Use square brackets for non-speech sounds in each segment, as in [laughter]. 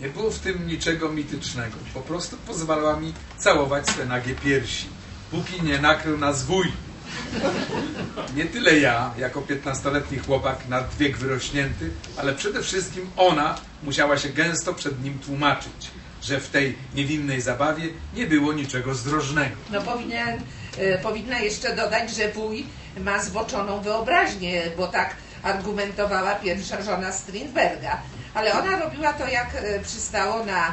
Nie było w tym niczego mitycznego. Po prostu pozwalała mi całować swe nagie piersi, póki nie nakrył nas wuj. Nie tyle ja, jako 15-letni chłopak nad wiek wyrośnięty, ale przede wszystkim ona musiała się gęsto przed nim tłumaczyć, że w tej niewinnej zabawie nie było niczego zdrożnego. No powinien, e, powinna jeszcze dodać, że wuj ma zboczoną wyobraźnię, bo tak argumentowała pierwsza żona Strindberga. Ale ona robiła to jak e, przystało na e,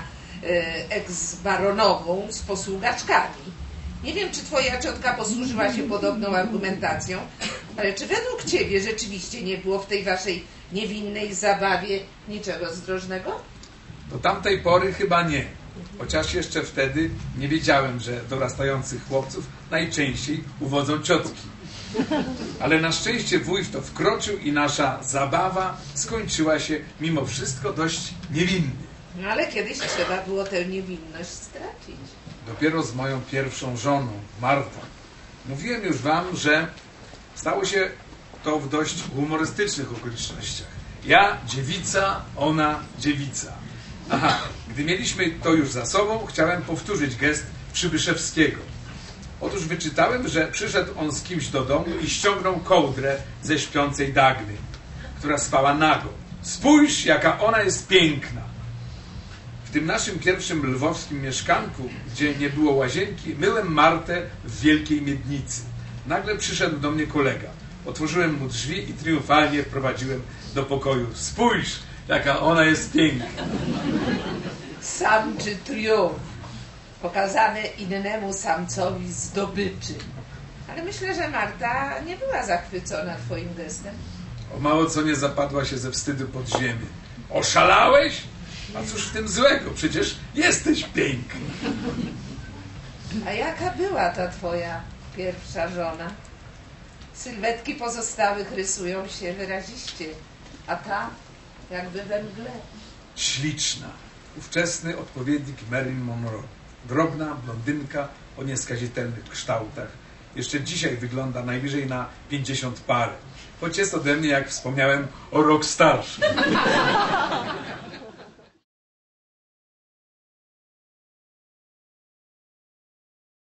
eks-baronową z posługaczkami. Nie wiem, czy twoja ciotka posłużyła się podobną argumentacją, ale czy według ciebie rzeczywiście nie było w tej waszej niewinnej zabawie niczego zdrożnego? Do tamtej pory chyba nie. Chociaż jeszcze wtedy nie wiedziałem, że dorastających chłopców najczęściej uwodzą ciotki. Ale na szczęście wuj w to wkroczył i nasza zabawa skończyła się mimo wszystko dość niewinnie. No ale kiedyś trzeba było tę niewinność stracić. Dopiero z moją pierwszą żoną, Martą. Mówiłem już wam, że stało się to w dość humorystycznych okolicznościach. Ja dziewica, ona dziewica. Aha, gdy mieliśmy to już za sobą, chciałem powtórzyć gest Przybyszewskiego. Otóż wyczytałem, że przyszedł on z kimś do domu i ściągnął kołdrę ze śpiącej Dagny, która spała nago. Spójrz, jaka ona jest piękna. W tym naszym pierwszym lwowskim mieszkanku, gdzie nie było łazienki, myłem Martę w wielkiej miednicy. Nagle przyszedł do mnie kolega. Otworzyłem mu drzwi i triumfalnie wprowadziłem do pokoju. Spójrz, jaka ona jest piękna. Samczy triumf pokazany innemu samcowi zdobyczy. Ale myślę, że Marta nie była zachwycona twoim gestem. O mało co nie zapadła się ze wstydu pod ziemię. Oszalałeś? A cóż w tym złego? Przecież jesteś piękny. A jaka była ta twoja pierwsza żona? Sylwetki pozostałych rysują się wyraziście, a ta jakby we mgle. Śliczna. Ówczesny odpowiednik Marilyn Monroe. Drobna blondynka o nieskazitelnych kształtach. Jeszcze dzisiaj wygląda najwyżej na 50 parę. Choć jest ode mnie, jak wspomniałem, o rok starszy. [laughs]